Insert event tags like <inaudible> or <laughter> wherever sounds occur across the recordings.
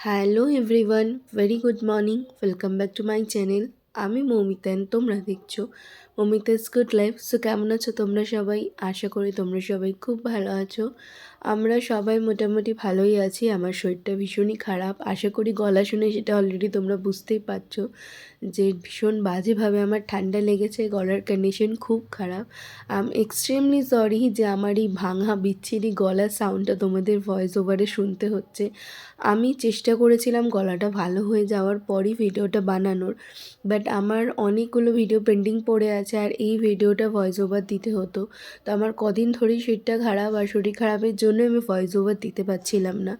Hello everyone very good morning welcome back to my channel আমি মৌমিতেন তোমরা দেখছ মৌমিতাস গুড লাইফ। সো কেমন আছো তোমরা সবাই? আশা করি তোমরা সবাই খুব ভালো আছো। আমরা সবাই মোটামুটি ভালোই আছি। আমার শরীরটা ভীষণই খারাপ। আশা করি গলা শুনে সেটা অলরেডি তোমরা বুঝতেই পারছ যে ভীষণ বাজেভাবে আমার ঠান্ডা লেগেছে। গলার কন্ডিশন খুব খারাপ। আম এক্সট্রিমলি সরি যে আমার এই ভাঙা, বিচ্ছিরি গলার সাউন্ডটা তোমাদের ভয়েস ওভারে শুনতে হচ্ছে। আমি চেষ্টা করেছিলাম গলাটা ভালো হয়ে যাওয়ার পরই ভিডিওটা বানানোর। বাট আমার অনেকগুলো ভিডিও পেন্ডিং পড়ে আছে। আর এই ভিডিওটা ভয়েস ওভার দিতে হতো। তো আমার কদিন ধরেই শরীরটা খারাপ আর শরীর খারাপের জন্য আমি ভয়েস ওভার দিতে পারছিলাম না।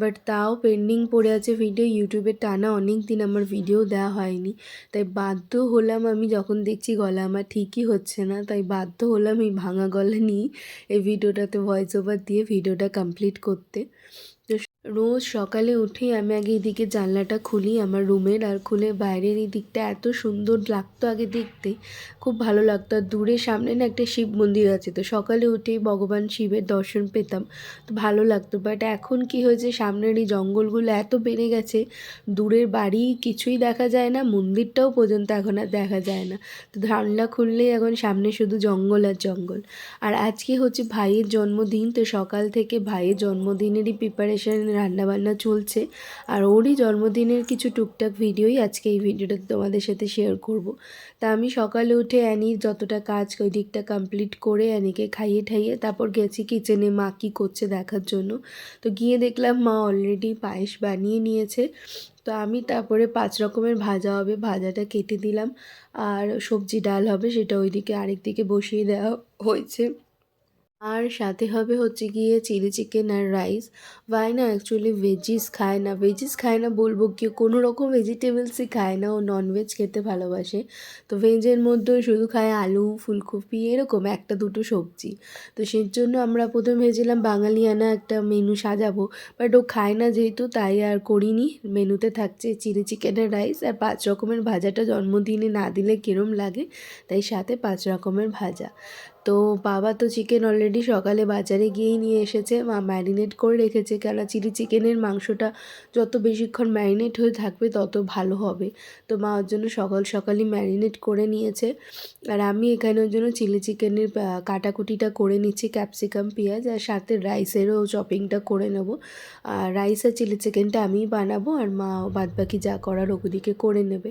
বাট তাও পেন্ডিং পড়ে আছে ভিডিও ইউটিউবে টানা অনেক দিন আমার ভিডিও দেওয়া হয়নি। তাই বাধ্য হলাম আমি যখন দেখছি গলা আমার ঠিকই হচ্ছে না, তাই বাধ্য হলাম এই ভাঙা গলা নিয়ে এই ভিডিওটাতে ভয়েস ওভার দিয়ে ভিডিওটা কমপ্লিট করতে। তো রোজ সকালে উঠেই আমি আগে এদিকে জানলাটা খুলি আমার রুমের আর খুলে বাইরের এই দিকটা এত সুন্দর লাগতো আগে দেখতে। খুব ভালো লাগতো। আর দূরে সামনে না একটা শিব মন্দির আছে। তো সকালে উঠেই ভগবান শিবের দর্শন পেতাম। তো ভালো লাগতো। বাট এখন কি হয়েছে? সামনের এই জঙ্গলগুলো এত বেড়ে গেছে। দূরের বাড়ি কিছুই দেখা যায় না। মন্দিরটাও পর্যন্ত এখন আর দেখা যায় না। তো জানলা খুললেই এখন সামনে শুধু জঙ্গল আর জঙ্গল। আর আজকে হচ্ছে ভাইয়ের জন্মদিন। তো সকাল থেকে ভাইয়ের জন্মদিনেরই প্রিপারেশন রান্নাবান্না চলছে। আর ওরই জন্মদিনের কিছু টুকটাক ভিডিওই আজকে এই ভিডিওটা তোমাদের সাথে শেয়ার করব। তা আমি সকালে উঠে অ্যানির যতটা কাজ ওই দিকটা কমপ্লিট করে অ্যানিকে খাইয়ে ঠাইয়ে তারপর গেছি কিচেনে মা কী করছে দেখার জন্য। তো গিয়ে দেখলাম মা অলরেডি পায়েস বানিয়ে নিয়েছে। তো আমি তারপরে পাঁচ রকমের ভাজা হবে, ভাজাটা কেটে দিলাম। আর সবজি ডাল হবে, সেটা ওইদিকে আরেক দিকে বসিয়ে দেওয়া হয়েছে। আর সাথে হবে হচ্ছে গিয়ে চিলি চিকেন আর রাইস। ভাই না অ্যাকচুয়ালি ভেজিস খায় না। ভেজিস খায় না বলব কি? কোনো রকম ভেজিটেবলসই খায় না। ও ননভেজ খেতে ভালোবাসে। তো ভেজের মধ্যে শুধু খায় আলু, ফুলকপি, এরকম একটা দুটো সবজি। তো সেই জন্য আমরা প্রথম ভেবেছিলাম বাঙালিয়ানা একটা মেনু সাজাবো। বাট ও খায় না যেহেতু, তাই আর করিনি। মেনুতে থাকছে চিলি চিকেনের রাইস আর পাঁচ রকমের ভাজাটা জন্মদিনে না দিলে কীরম লাগে? তাই সাথে পাঁচ রকমের ভাজা। তো বাবা তো চিকেন অলরেডি সকালে বাজারে গিয়েই নিয়ে এসেছে। মা ম্যারিনেট করে রেখেছে কেন চিলি চিকেনের মাংসটা যত বেশিক্ষণ ম্যারিনেট হয়ে থাকবে তত ভালো হবে। তো মা ওর জন্য সকাল সকালই ম্যারিনেট করে নিয়েছে। আর আমি এখানে ওর জন্য চিলি চিকেনের কাটাকুটিটা করে নিচ্ছি ক্যাপসিকাম পেঁয়াজ আর সাথে রাইসেরও চপিংটা করে নেব। আর রাইস আর চিলি চিকেনটা আমিই বানাবো আর মা বাদবাকি যা করার ওদিকে করে নেবে।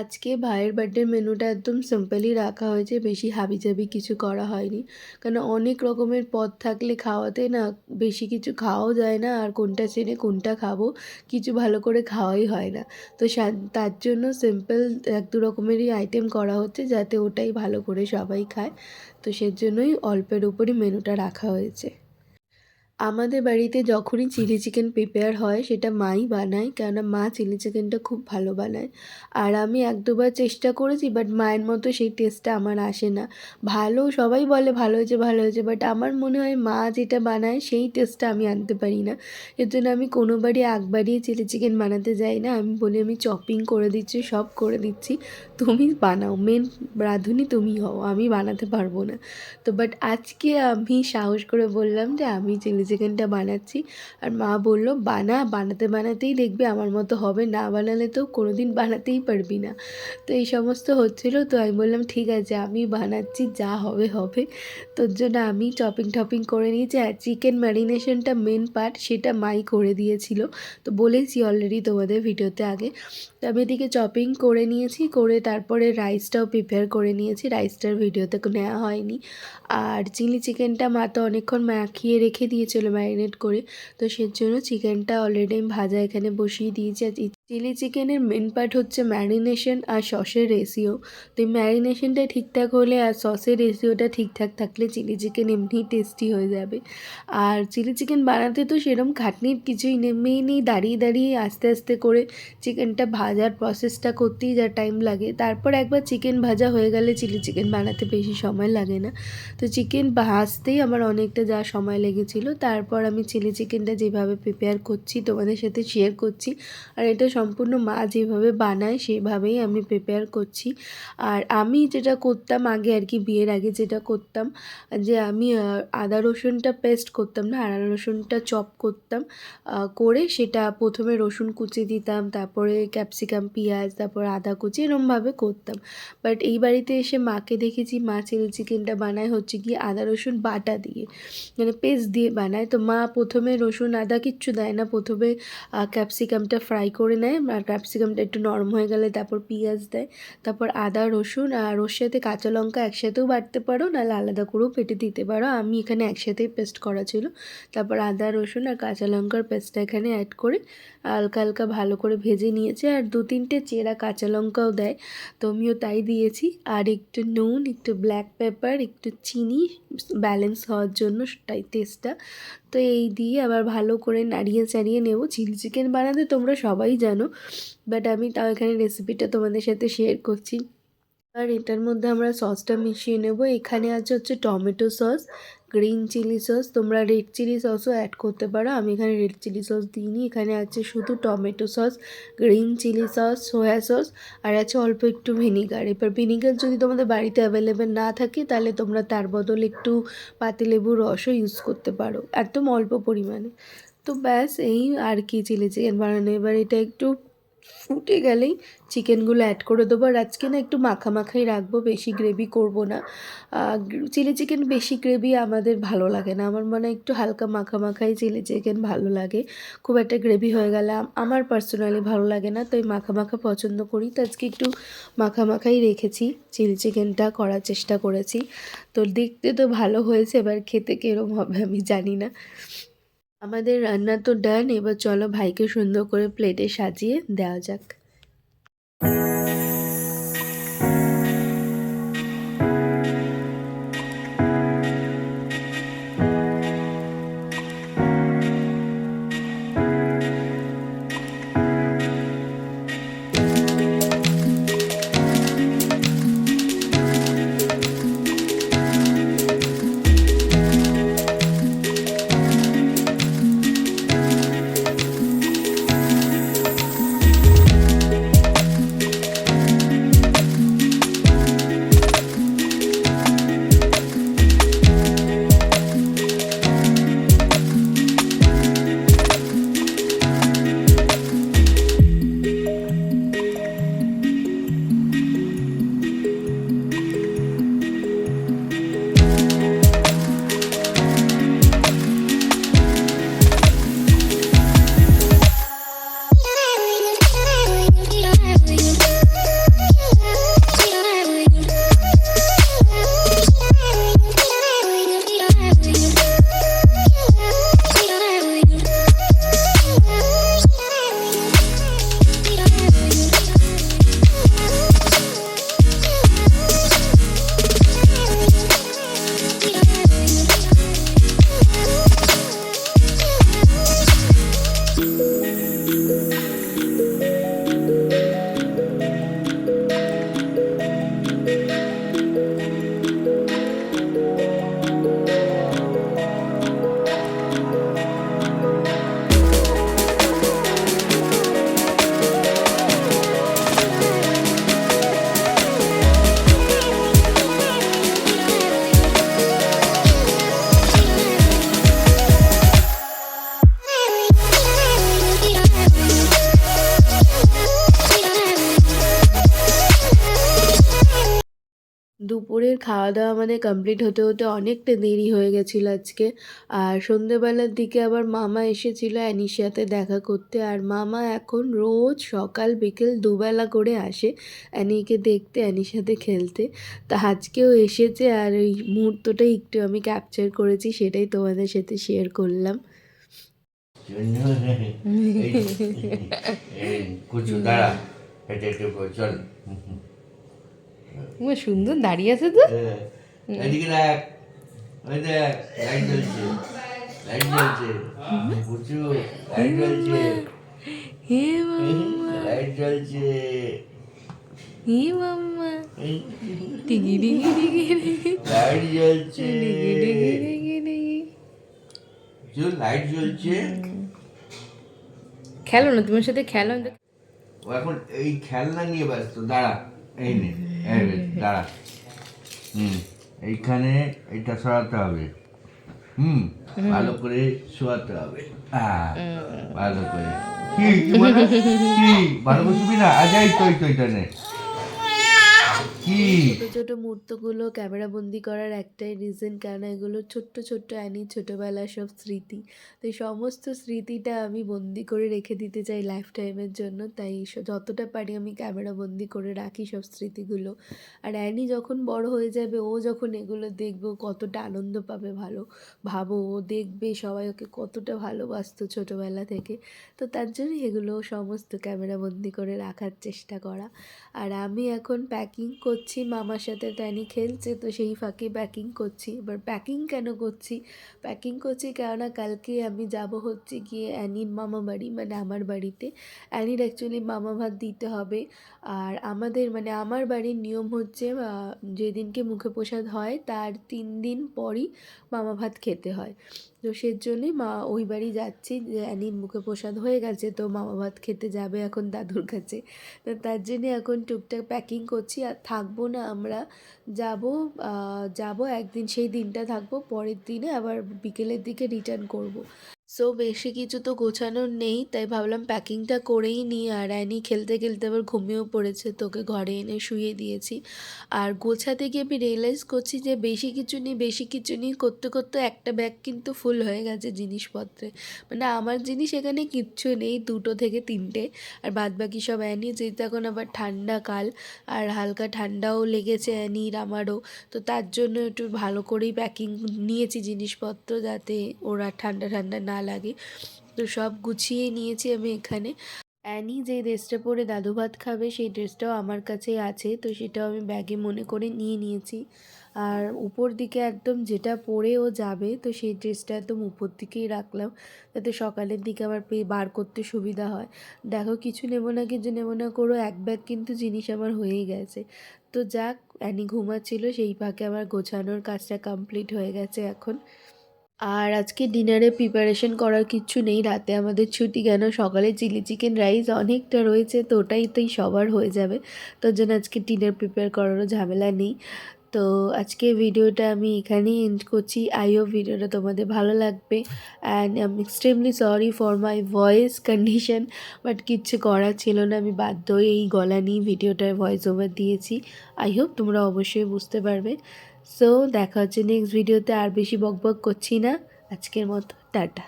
আজকে ভাইয়ের বার্থডের মেনুটা একদম সিম্পলই রাখা হয়েছে, বেশি হাবিজাবি কিছু করা হয়নি। কারণ অনেক রকমের পদ থাকলে খাওয়াতে না বেশি কিছু খাওয়াও যায় না, আর কোনটা চেনে কোনটা খাব কিছু ভালো করে খাওয়াই হয় না। তো তার জন্য সিম্পল এক দু রকমেরই আইটেম করা হচ্ছে যাতে ওটাই ভালো করে সবাই খায়। তো সেজন্যই অল্পের উপরই মেনুটা রাখা হয়েছে। আমাদের বাড়িতে যখনই চিলি চিকেন প্রিপেয়ার হয়, সেটা মাই বানায়। কেননা মা চিলি চিকেনটা খুব ভালো বানায়। আর আমি এক দুবার চেষ্টা করেছি বাট মায়ের মতো সেই টেস্টটা আমার আসে না। ভালো, সবাই বলে ভালো হয়েছে ভালো হয়েছে বাট আমার মনে হয় মা যেটা বানায়, সেই টেস্টটা আমি আনতে পারি না। এর জন্য আমি কোনোবারই একবারই চিলি চিকেন বানাতে যাই না। আমি বলি, আমি চপিং করে দিচ্ছি, সব করে দিচ্ছি। তুমি বানাও মেন রাঁধুনি তুমি হও, আমি বানাতে পারব না। তো বাট আজকে আমি সাহস করে বললাম যে আমি চিলি চিকেনটা বানাচ্ছি, আর মা বলল, বানা, বানাতে বানাতেই দেখবে আমার মতো হবে, না বানালে তো কোনো দিন বানাতেই পারবি না। তো এই সমস্ত হচ্ছিল, তো আমি বললাম, ঠিক আছে, আমি বানাচ্ছি, যা হবে হবে। তোর জন্য আমি চপিং টপিং করে নিয়েছি, আর চিকেন ম্যারিনেশনটা মেন পার্ট সেটা মাই করে দিয়েছিল। তো বলেছি অলরেডি তোমাদের ভিডিওতে আগে। তো আমি এদিকে চপিং করে নিয়েছি, করে তারপরে রাইসটাও প্রিপেয়ার করে নিয়েছি। রাইসটার ভিডিওতে নেওয়া হয়নি। আর চিলি চিকেনটা মা তো অনেকক্ষণ মাখিয়ে রেখে দিয়েছিল ম্যারিনেট করে। তো সেজন্য চিকেনটা অলরেডি আমি ভাজা এখানে বসিয়ে দিয়েছি। আর চিলি চিকেনের মেন পার্ট হচ্ছে ম্যারিনেশন আর সসের রেশিও তো এই ম্যারিনেশনটা ঠিকঠাক হলে আর সসের রেশিওটা ঠিকঠাক থাকলে চিলি চিকেন এমনিই টেস্টি হয়ে যাবে। আর চিলি চিকেন বানাতে তো সেরকম খাটনির কিছুই নেই। দাঁড়িয়ে দাঁড়িয়ে আস্তে আস্তে করে চিকেনটা ভাজার প্রসেসটা করতেই যা টাইম লাগে। তারপর একবার চিকেন ভাজা হয়ে গেলে চিলি চিকেন বানাতে বেশি সময় লাগে না। তো চিকেন ভাজতেই আমার অনেকটা যা সময় লেগেছিলো। তারপর আমি চিলি চিকেনটা যেভাবে প্রিপেয়ার করছি, তোমাদের সাথে শেয়ার করছি, আর এটা সম্পূর্ণ মা যেভাবে বানায়, সেভাবেই আমি প্রিপেয়ার করছি। আর আমি যেটা করতাম আগে আর কি, বিয়ের আগে যেটা করতাম, যে আমি আদা রসুনটা পেস্ট করতাম না, আদা রসুনটা চপ করতাম করে সেটা প্রথমে রসুন কুচি দিতাম, তারপরে ক্যাপসিকাম পেঁয়াজ, তারপর আদা কুচি, এরমভাবে করতাম। বাট এই বাড়িতে এসে মাকে দেখেছি, মা চিলি চিকেনটা বানায় হচ্ছে কি আদা, রসুন, বাটা দিয়ে। মানে পেস্ট দিয়ে বানায়। তো মা প্রথমে রসুন, আদা কিচ্ছু দেয় না। প্রথমে ক্যাপসিকামটা ফ্রাই করে নেয়। আর ক্যাপসিকামটা একটু নরম হয়ে গেলে তারপর পেঁয়াজ দেয়। তারপর আদা, রসুন আর ওর সাথে কাঁচা লঙ্কা একসাথেও বাটতে পারো। নাহলে আলাদা করেও পেটে দিতে পারো। আমি এখানে একসাথেই পেস্ট করা ছিল। তারপর আদা, রসুন আর কাঁচা লঙ্কার পেস্টটা এখানে অ্যাড করে হালকা হালকা ভালো করে ভেজে নিয়েছে আর দু তিনটে চেরা কাঁচা লঙ্কাও দেয়, তো আমিও তাই দিয়েছি। আর একটু নুন, একটু ব্ল্যাক পেপার একটু চিনি ব্যালেন্স হওয়ার জন্য তাই টেস্টটা তো এই দিয়ে আবার ভালো করে নাড়িয়ে চাড়িয়ে নেব। চিলি চিকেন বানাতে তোমরা সবাই জানো বাট আমি তাও এখানে রেসিপিটা তোমাদের সাথে শেয়ার করছি। আর এটার মধ্যে আমরা সসটা মিশিয়ে নেব। এখানে আছে হচ্ছে tomato sauce green chilli sauce তোমরা রেড চিলি সসও অ্যাড করতে পারো। আমি এখানে রেড চিলি সস দিইনি, এখানে আছে শুধু tomato sauce green chilli sauce soya sauce আর আছে অল্প একটু ভিনিগার এবার ভিনিগার যদি তোমাদের বাড়িতে অ্যাভেলেবেল না থাকে, তাহলে তোমরা তার বদলে একটু পাতিলেবুর রসও ইউজ করতে পারো, একদম অল্প পরিমাণে। তো ব্যাস, এই আর কি চিলি চিকেন বানানো। এবার এটা একটু ফুটে গেলেই চিকেনগুলো অ্যাড করে দেবো। আর আজকে না একটু মাখা মাখাই রাখব, বেশি গ্রেভি করব না। চিলি চিকেন বেশি গ্রেভি আমাদের ভালো লাগে না। আমার মনে একটু হালকা মাখা মাখাই চিলি চিকেন ভালো লাগে। খুব একটা গ্রেভি হয়ে গেলে আমার পার্সোনালি ভালো লাগে না, তাই মাখা মাখা পছন্দ করি। তো আজকে একটু মাখা মাখাই রেখেছি চিলি চিকেনটা করার চেষ্টা করেছি। তো দেখতে তো ভালো হয়েছে, এবার খেতে কীরকম হবে আমি জানি না। আমাদের রান্না তো ডান এবার চলো ভাইকে সুন্দর করে প্লেটে সাজিয়ে দেওয়া যাক। দাওয়া আমাদের কমপ্লিট হতে হতে অনেকটা দেরি হয়ে গেছিল আজকে আর সন্ধেবেলার দিকে আবার মামা এসেছিল অ্যানির সাথে দেখা করতে আর মামা এখন রোজ সকাল বিকেল দুবেলা করে আসে অ্যানিকে দেখতে অ্যানির সাথে খেলতে তা আজকেও এসেছে আর ওই মুহূর্তটাই একটু আমি ক্যাপচার করেছি সেটাই তোমাদের সাথে শেয়ার করলাম দাঁড়া হেঁটে পর, চল ও সুন্দর দাঁড়িয়ে আছে তো। হ্যাঁ, এদিকে দেখ ওই দেখ লাইট জ্বলছে লাইট জ্বলছে। লাইট জ্বলছে। হে লাইট জ্বলছে। ই মাম্মা। এই। ডিগি ডিগি ডিগি ডিগি লাইট জ্বলছে। ডিগি ডিগি ডিগি ডিগি যে লাইট জ্বলছে। খেলো না তোমার সাথে খেলো। না ও এখন এই খেলনা নিয়ে ব্যস্ত দাঁড়া এই নে, দাঁড়া। হুম এইখানে এটা সরাতে হবে। হুম ভালো করে শোয়াতে হবে। ভালো করে। কি ভালো করে শুবি না? আজ এই তো এই তো এটা নে। কি? ছোট ছোট মুহূর্তগুলো, ক্যামেরা বন্দি করার একটাই রিজন কেন এগুলো ছোট্ট ছোট্ট অ্যানি, ছোটোবেলার সব স্মৃতি। তো সমস্ত স্মৃতিটা আমি বন্দি করে রেখে দিতে চাই লাইফ টাইমের জন্য। তাই যতটা পারি আমি ক্যামেরা বন্দি করে রাখি সব স্মৃতিগুলো। আর অ্যানি যখন বড় হয়ে যাবে, ও যখন এগুলো দেখবে, কতটা আনন্দ পাবে ভালো। ভাবো, ও দেখবে সবাই ওকে কতটা ভালোবাসতো ছোটোবেলা থেকে। তো তার জন্য এগুলো সমস্ত ক্যামেরা বন্দি করে রাখার চেষ্টা করা। আর আমি এখন প্যাকিং করছি, মামার সাথে ট্যানি খেলছে, তো সেই ফাঁকে প্যাকিং করছি। এবার প্যাকিং কেন করছি? প্যাকিং করছি কেননা কালকে আমি যাব হচ্ছে গিয়ে অ্যানির মামা বাড়ি মানে আমার বাড়িতে। অ্যানির অ্যাকচুয়ালি মামা ভাত দিতে হবে। আর আমাদের মানে আমার বাড়ির নিয়ম হচ্ছে যেদিনকে মুখে প্রসাদ হয়, তার তিন দিন পরই মামা ভাত খেতে হয়। তো সেজন্যই মা ওই বাড়ি যাচ্ছি অ্যানির মুখে প্রসাদ হয়ে গেছে, তো মামা ভাত খেতে যাবে এখন দাদুর কাছে তো তার জন্যে এখন টুকটাক প্যাকিং করছি, আর থাকব না আমরা, যাব যাব একদিন, সেই দিনটা থাকব, পরের দিনে আবার বিকেলের দিকে রিটার্ন করব। সো বেশি কিছু তো গোছানোর নেই, তাই ভাবলাম প্যাকিংটা করেই নিই। আর অ্যানি খেলতে খেলতে আবার ঘুমিয়েও পড়েছে, তোকে ঘরে এনে শুয়ে দিয়েছি। আর গোছাতে গিয়ে আমি রিয়েলাইজ করছি যে বেশি কিছু নেই, বেশি কিছু নেই, করতে করতে একটা ব্যাগ কিন্তু ফুল হয়ে গেছে জিনিসপত্রে। মানে আমার জিনিস এখানে কিচ্ছু নেই, দুটো থেকে তিনটে। আর বাদ বাকি সব অ্যানি, যেহেতু এখন আবার ঠান্ডা কাল, আর হালকা ঠান্ডাও লেগেছে অ্যানির, আমারও। তো তার জন্য একটু ভালো করেই প্যাকিং নিয়েছি জিনিসপত্র, যাতে ওরা ঠান্ডা ঠান্ডা না লাগে। তো সব গুছিয়ে নিয়েছি আমি এখানে। অ্যানি যে ড্রেসটা পরে দাদু ভাত খাবে, সেই ড্রেসটাও আমার কাছেই আছে, তো সেটাও আমি ব্যাগে মনে করে নিয়ে নিয়েছি। আর উপর দিকে একদম যেটা পরে ও যাবে, তো সেই ড্রেসটা একদম উপর দিকেই রাখলাম, যাতে সকালের দিকে আবার পেয়ে বার করতে সুবিধা হয়। দেখো, কিছু নেব না, কিছু নেব না, করো, এক ব্যাগ কিন্তু জিনিস আমার হয়েই গেছে। তো যাক, অ্যানি ঘুমাচ্ছিল, সেই ফাঁকে আমার গোছানোর কাজটা কমপ্লিট হয়ে গেছে এখন। আর আজকে ডিনারে প্রিপারেশন করার কিচ্ছু নেই। রাতে আমাদের ছুটি কেন? সকালে চিলি চিকেন রাইস অনেকটা রয়েছে, তো ওটাই তোই সবার হয়ে যাবে। তোর জন্য আজকে ডিনার প্রিপেয়ার করারও ঝামেলা নেই। তো আজকে ভিডিওটা আমি এখানেই এন্ড করছি। আই হোপ ভিডিওটা তোমাদের ভালো লাগবে। And I am extremely sorry for my voice condition but কিচ্ছু করার ছিল না। আমি বাধ্য এই গলা নিয়ে ভিডিওটার ভয়েস ওভার দিয়েছি। আই হোপ তোমরা অবশ্যই বুঝতে পারবে। সো দেখা হচ্ছে নেক্সট ভিডিওতে আর বেশি বকবক করছি না। আজকের মতো, টাটা।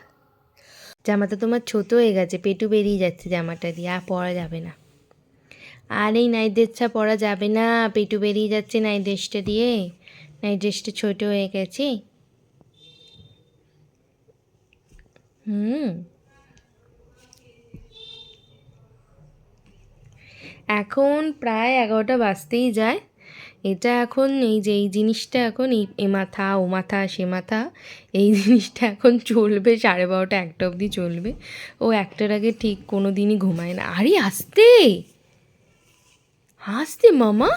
জামাটা তোমার ছোট হয়ে গেছে, পেটু বেরিয়ে যাচ্ছে জামাটা দিয়ে, আর পরা যাবে না। আর এই নাইট ড্রেসটা পরা যাবে না, পেটু বেরিয়ে যাচ্ছে নাইট ড্রেসটা দিয়ে। নাইট ড্রেসটা ছোট হয়ে গেছে। হুম। এখন প্রায় এগারোটা বাজতেই যায়। এটা এখন এই যে, এই জিনিসটা এখন এই, এ মাথা, ও মাথা, সে মাথা, এই <laughs> জিনিসটা এখন চলবে সাড়ে বারোটা, একটা অবধি চলবে। ও একটার আগে ঠিক কোনো দিনই ঘুমায় না। আরে আসতে আসতে মামা!